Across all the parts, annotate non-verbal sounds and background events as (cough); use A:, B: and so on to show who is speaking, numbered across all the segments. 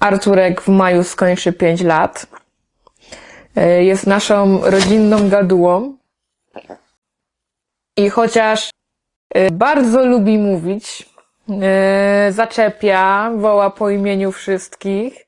A: Arturek w maju skończy 5 lat. E, Jest naszą rodzinną gadułą. I chociaż e, bardzo lubi mówić, e, zaczepia, woła po imieniu wszystkich,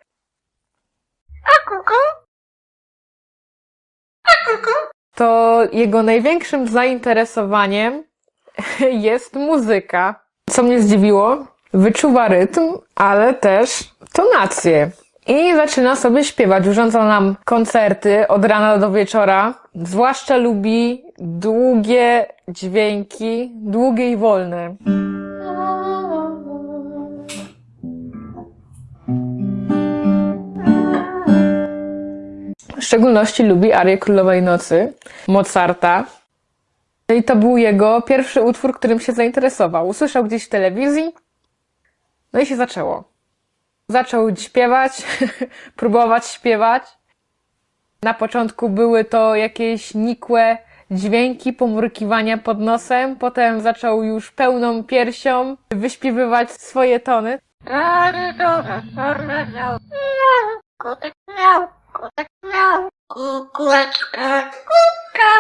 A: to jego największym zainteresowaniem (laughs) jest muzyka. Co mnie zdziwiło, wyczuwa rytm, ale też tonację. I zaczyna sobie śpiewać. Urządza nam koncerty od rana do wieczora. Zwłaszcza lubi długie dźwięki, długie i wolne. W szczególności lubi Arię Królowej Nocy Mozarta. I to był jego pierwszy utwór, którym się zainteresował. Usłyszał gdzieś w telewizji, no i się zaczęło. Zaczął śpiewać, (laughs) próbować śpiewać. Na początku były to jakieś nikłe dźwięki, pomrukiwania pod nosem. Potem zaczął już pełną piersią wyśpiewywać swoje tony.
B: Kukuleczka, kuka,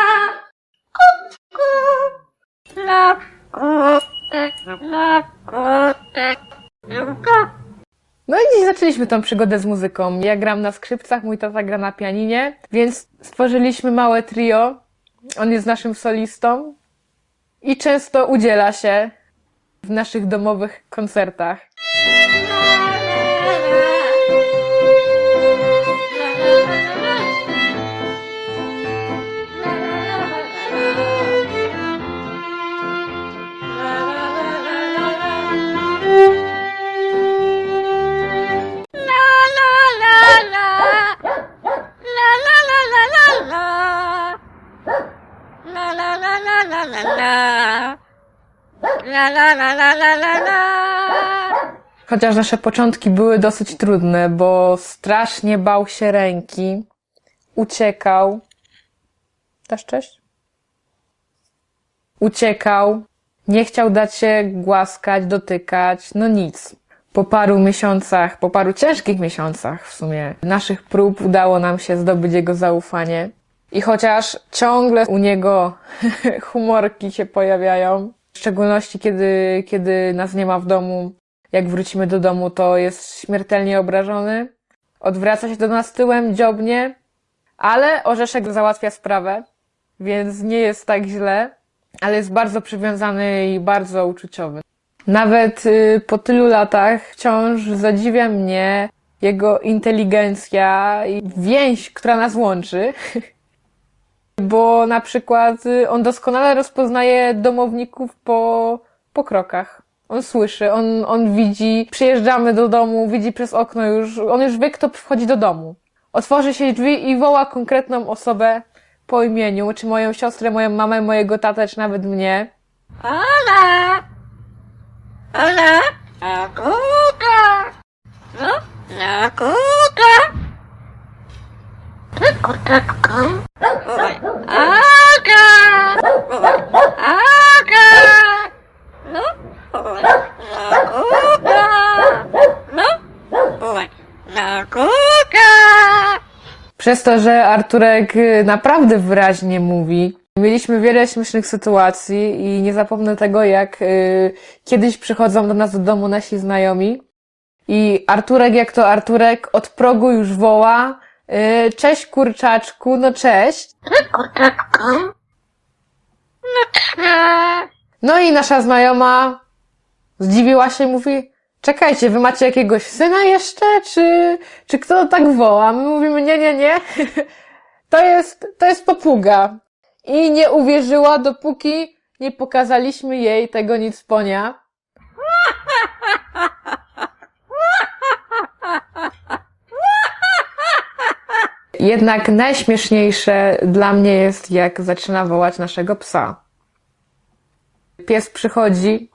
B: kotek, kotek.
A: No i dziś zaczęliśmy tą przygodę z muzyką. Ja gram na skrzypcach, mój tata gra na pianinie, więc stworzyliśmy małe trio. On jest naszym solistą i często udziela się w naszych domowych koncertach.
B: La la la la la la la.
A: Chociaż nasze początki były dosyć trudne, bo strasznie bał się ręki, uciekał. Też cześć? Uciekał, nie chciał dać się głaskać, dotykać, no nic. Po paru miesiącach, po paru ciężkich miesiącach w sumie, naszych prób udało nam się zdobyć jego zaufanie. I chociaż ciągle u niego (laughs) humorki się pojawiają, w szczególności kiedy, kiedy nas nie ma w domu, jak wrócimy do domu, to jest śmiertelnie obrażony. Odwraca się do nas tyłem, dziobnie, ale Orzeszek załatwia sprawę, więc nie jest tak źle, ale jest bardzo przywiązany i bardzo uczuciowy. Nawet y, po tylu latach wciąż zadziwia mnie jego inteligencja i więź, która nas łączy. (laughs) Bo na przykład y, on doskonale rozpoznaje domowników po, po krokach. On słyszy, on, on widzi, przyjeżdżamy do domu, widzi przez okno już, on już wie, kto wchodzi do domu. Otworzy się drzwi i woła konkretną osobę po imieniu, czy moją siostrę, moją mamę, mojego tatę, czy nawet mnie.
B: Ola! Ola! Akuta! No, akuta! Akutatku! Aga! Aga! No, akuta! No, akuta!
A: Przez to, że Arturek y, naprawdę wyraźnie mówi, mieliśmy wiele śmiesznych sytuacji i nie zapomnę tego, jak y, kiedyś przychodzą do nas do domu nasi znajomi i Arturek, jak to Arturek, od progu już woła Cześć kurczaczku, no cześć.
B: Akutatku! No tak!
A: No i nasza znajoma zdziwiła się i mówi Czekajcie, wy macie jakiegoś syna jeszcze? Czy, czy kto tak woła? My mówimy, nie, nie, nie. To jest, to jest papuga. I nie uwierzyła, dopóki nie pokazaliśmy jej tego nic Jednak najśmieszniejsze dla mnie jest, jak zaczyna wołać naszego psa. Pies przychodzi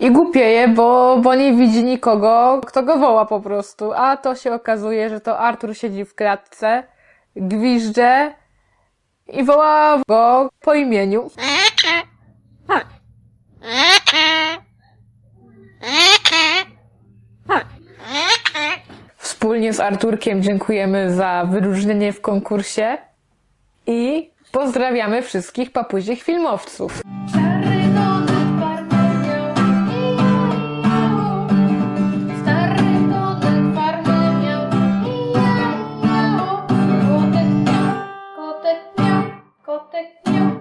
A: i głupieje, bo, bo nie widzi nikogo, kto go woła po prostu. A to się okazuje, że to Artur siedzi w klatce, gwizdże i woła go po imieniu. Wspólnie z Arturkiem dziękujemy za wyróżnienie w konkursie i pozdrawiamy wszystkich papuźich filmowców. Kotek miał, kotek miał.